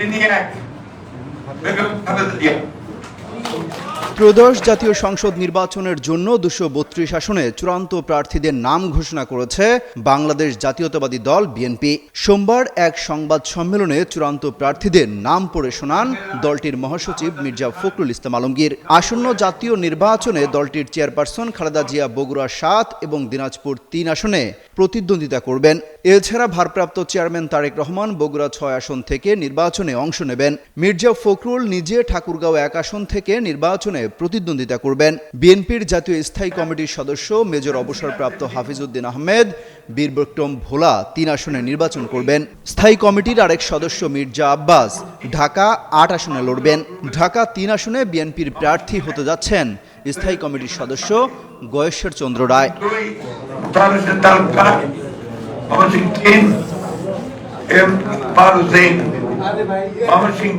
তিনি এক বেগম খালেদা জিয়া ত্রয়োদশ জাতীয় সংসদ নির্বাচনের জন্য দুশো বত্রিশ আসনে চূড়ান্ত প্রার্থীদের নাম ঘোষণা করেছে বাংলাদেশ জাতীয়তাবাদী দল বিএনপি। সোমবার এক সংবাদ সম্মেলনে চূড়ান্ত প্রার্থীদের নাম পড়ে শোনান দলটির মহাসচিব মির্জা ফখরুল ইসলাম আলমগীর। আসন্ন জাতীয় নির্বাচনে দলটির চেয়ারপারসন খালেদা জিয়া বগুড়া সাত এবং দিনাজপুর তিন আসনে প্রতিদ্বন্দ্বিতা করবেন। এছাড়া ভারপ্রাপ্ত চেয়ারম্যান তারেক রহমান বগুড়া ছয় আসন থেকে নির্বাচনে অংশ নেবেন। মির্জা ফখরুল নিজে ঠাকুরগাঁও এক আসন থেকে নির্বাচনে প্রতিদ্বন্দ্বিতা করবেন। বিএনপির জাতীয় স্থায়ী কমিটির সদস্য মেজর অবসরপ্রাপ্ত হাফিজউদ্দিন আহমেদ বীরবিক্রম ভোলা তিন আসনে নির্বাচন করবেন। স্থায়ী কমিটির আরেক সদস্য মির্জা আব্বাস ঢাকা আট আসনে লড়বেন। ঢাকা তিন আসনে বিএনপির প্রার্থী হতে যাচ্ছেন স্থায়ী কমিটির সদস্য গয়েশ্বর চন্দ্র রায়। তালুকদার অমর সিং